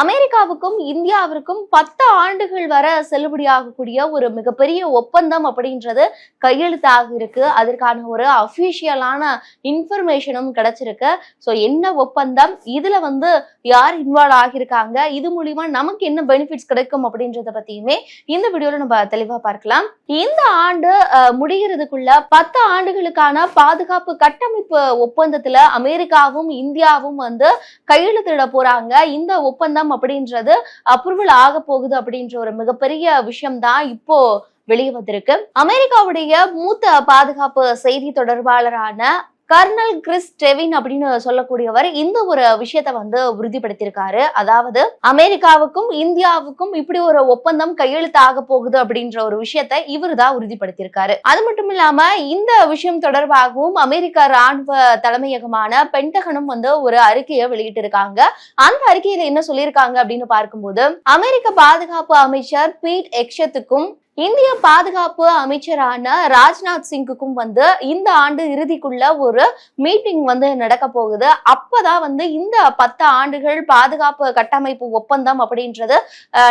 அமெரிக்காவுக்கும் இந்தியாவிற்கும் பத்து ஆண்டுகள் வர செல்லுபடியாகக்கூடிய ஒரு மிகப்பெரிய ஒப்பந்தம் அப்படின்றது கையெழுத்தாக இருக்கு. அதற்கான ஒரு அஃபீஷியலான இன்ஃபர்மேஷனும் கிடைச்சிருக்கு. ஸோ என்ன ஒப்பந்தம்? இதுல வந்து யார் இன்வால்வ் ஆகியிருக்காங்க? இது மூலியமா நமக்கு என்ன பெனிஃபிட்ஸ் கிடைக்கும் அப்படின்றத பத்தியுமே இந்த வீடியோல நம்ம தெளிவா பார்க்கலாம். இந்த ஆண்டு முடிகிறதுக்குள்ள பத்து ஆண்டுகளுக்கான பாதுகாப்பு கட்டமைப்பு ஒப்பந்தத்துல அமெரிக்காவும் இந்தியாவும் வந்து கையெழுத்திட போறாங்க. இந்த ஒப்பந்தம் அப்படின்றது அப்ரூவல் ஆக போகுது அப்படின்ற ஒரு மிகப்பெரிய விஷயம் தான் இப்போ வெளியே வந்திருக்கு. அமெரிக்காவுடைய மூத்த பாதுகாப்பு செய்தி தொடர்பாளரான கர்னல் கிறிஸ் டெவின் அப்படின்னு சொல்லக்கூடியவர் இந்த ஒரு விஷயத்த வந்து உறுதிப்படுத்தியிருக்காரு. அதாவது அமெரிக்காவுக்கும் இந்தியாவுக்கும் இப்படி ஒரு ஒப்பந்தம் கையெழுத்தாக போகுது அப்படின்ற ஒரு விஷயத்த இவர் தான் உறுதிப்படுத்தியிருக்காரு. அது மட்டும் இல்லாம இந்த விஷயம் தொடர்பாகவும் அமெரிக்க ராணுவ தலைமையகமான பென்டகனும் வந்து ஒரு அறிக்கையை வெளியிட்டிருக்காங்க. அந்த அறிக்கையில என்ன சொல்லியிருக்காங்க அப்படின்னு பார்க்கும்போது அமெரிக்க பாதுகாப்பு அமைச்சர் பீட் எக்ஷத்துக்கும் இந்திய பாதுகாப்பு அமைச்சரான ராஜ்நாத் சிங்குக்கும் வந்து இந்த ஆண்டு இறுதிக்குள்ள ஒரு மீட்டிங் வந்து நடக்க போகுது. அப்பதான் வந்து இந்த பத்து ஆண்டுகள் பாதுகாப்பு கட்டமைப்பு ஒப்பந்தம் அப்படின்றது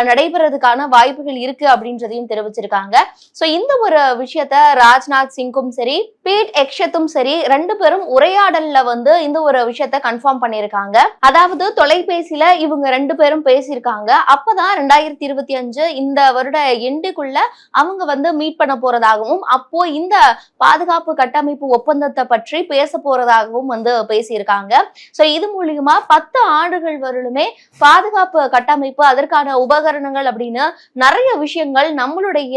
நடைபெறதுக்கான வாய்ப்புகள் இருக்கு அப்படின்றதையும் தெரிவிச்சிருக்காங்க. சோ இந்த ஒரு விஷயத்த ராஜ்நாத் சிங்கும் சரி பீட் எக்ஷத்தும் சரி ரெண்டு பேரும் உரையாடல்ல வந்து இந்த ஒரு விஷயத்த கன்ஃபார்ம் பண்ணியிருக்காங்க. அதாவது தொலைபேசியில இவங்க ரெண்டு பேரும் பேசியிருக்காங்க. அப்பதான் ரெண்டாயிரத்தி இருபத்தி அஞ்சு இந்த வருட எண்டுக்குள்ள அவங்க வந்து மீட் பண்ண போறதாகவும் அப்போ இந்த பாதுகாப்பு கட்டமைப்பு ஒப்பந்தத்தை பற்றி பேச போறதாகவும் வந்து பேசியிருக்காங்க. ஸோ இது மூலியமா பத்து ஆண்டுகள் வரலுமே பாதுகாப்பு கட்டமைப்பு அதற்கான உபகரணங்கள் அப்படின்னு நிறைய விஷயங்கள் நம்மளுடைய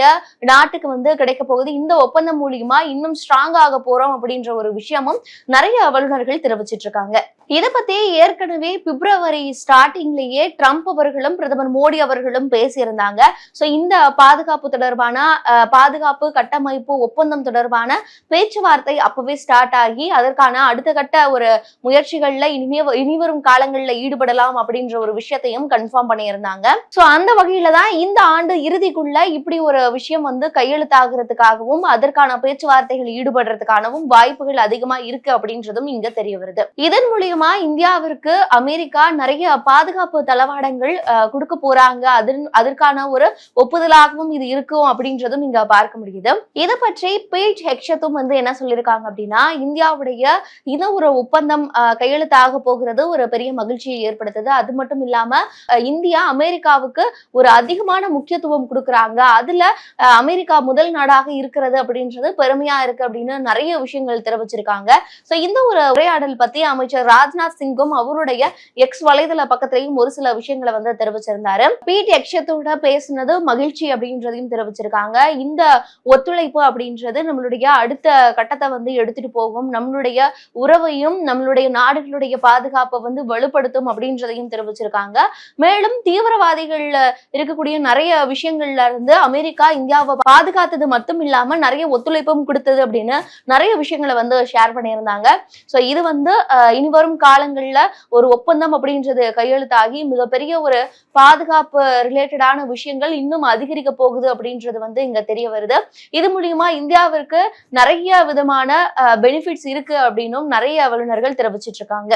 நாட்டுக்கு வந்து கிடைக்க போகுது. இந்த ஒப்பந்தம் மூலியமா இன்னும் ஸ்ட்ராங் ஆக போறோம் அப்படின்ற ஒரு விஷயமும் நிறைய வல்லுநர்கள் தெரிவிச்சிட்டு இருக்காங்க இதை பத்தி ஏற்கனவே பிப்ரவரி ஸ்டார்டிங்லயே ட்ரம்ப் அவர்களும் பிரதமர் மோடி அவர்களும் பேசியிருந்தாங்க. ஸோ இந்த பாதுகாப்பு தொடர்பான பாதுகாப்பு கட்டமைப்பு ஒப்பந்தம் தொடர்பான பேச்சுவார்த்தை அப்பவே ஸ்டார்ட் ஆகி அதற்கான அடுத்த கட்ட ஒரு முயற்சிகள்ல இனிமே இனிவரும் காலங்கள்ல ஈடுபடலாம் அப்படின்ற ஒரு விஷயத்தையும் கன்ஃபார்ம் பண்ணியிருந்தாங்க. சோ அந்த வகையில தான் இந்த ஆண்டு இறுதிக்குள்ள இப்படி ஒரு விஷயம் வந்து கையெழுத்தாகிறதுக்காகவும் அதற்கான பேச்சுவார்த்தைகள் ஈடுபடுறதுக்கானவும் வாய்ப்புகள் அதிகமா இருக்கு அப்படின்றதும் இங்க தெரிய வருது. இதன் மூலியமா இந்தியாவிற்கு அமெரிக்கா நிறைய பாதுகாப்பு தளவாடங்கள் கொடுக்க போறாங்க. அதன் அதற்கான ஒரு ஒப்புதலாகவும் இது இருக்கு. இருக்கும் அப்படின்றதும் நீங்க பார்க்க முடியுது. இதை பற்றி பீட் ஹெக்ஷத்தும் வந்து என்ன சொல்லியிருக்காங்க அப்படின்னா இந்தியாவுடைய இந்த ஒரு ஒப்பந்தம் கையெழுத்தாக போகிறது ஒரு பெரிய மகிழ்ச்சியை ஏற்படுத்துது. அது மட்டும் இல்லாம இந்தியா அமெரிக்காவுக்கு ஒரு அதிகமான முக்கியத்துவம் கொடுக்குறாங்க. அதுல அமெரிக்கா முதல் நாடாக இருக்கிறது அப்படின்றது பெருமையா இருக்கு அப்படின்னு நிறைய விஷயங்கள் தெரிவிச்சிருக்காங்க. ஸோ இந்த ஒரு உரையாடல் பத்தி அமைச்சர் ராஜ்நாத் சிங்கும் அவருடைய எக்ஸ் வலைதள பக்கத்திலையும் ஒரு சில விஷயங்களை வந்து தெரிவிச்சிருந்தாரு. பீட் எக்ஷத்தோட பேசினது மகிழ்ச்சி அப்படின்றதையும் தெரிவிச்சிருக்காங்க இந்த ஒத்துழைப்பு அப்படின்றது நம்மளுடைய அடுத்த கட்டத்தை வந்து எடுத்துட்டு போகும். நம்மளுடைய உறவையும் நம்மளுடைய நாடுகளுடைய பாதுகாப்பை வந்து வலுப்படுத்தும் அப்படின்றதையும் தெரிவிச்சிருக்காங்க. மேலும் தீவிரவாதிகள்ல இருக்கக்கூடிய நிறைய விஷயங்கள்ல இருந்து அமெரிக்கா இந்தியாவை பாதுகாத்தது மட்டும் இல்லாம நிறைய ஒத்துழைப்பும் கொடுத்தது அப்படின்னு நிறைய விஷயங்களை வந்து ஷேர் பண்ணியிருந்தாங்க. சோ இது வந்து இனிவரும் இனி வரும் காலங்கள்ல ஒரு ஒப்பந்தம் அப்படின்றது கையெழுத்தாகி மிகப்பெரிய ஒரு பாதுகாப்பு ரிலேட்டடான விஷயங்கள் இன்னும் அதிகரிக்க போகுது அப்படின்னு அப்படின்றது வந்து இங்க தெரிய வருது. இது மூலியமா இந்தியாவிற்கு நிறைய விதமான பெனிஃபிட்ஸ் இருக்கு அப்படின்னும் நிறைய வல்லுநர்கள் தெரிவிச்சிட்டு இருக்காங்க.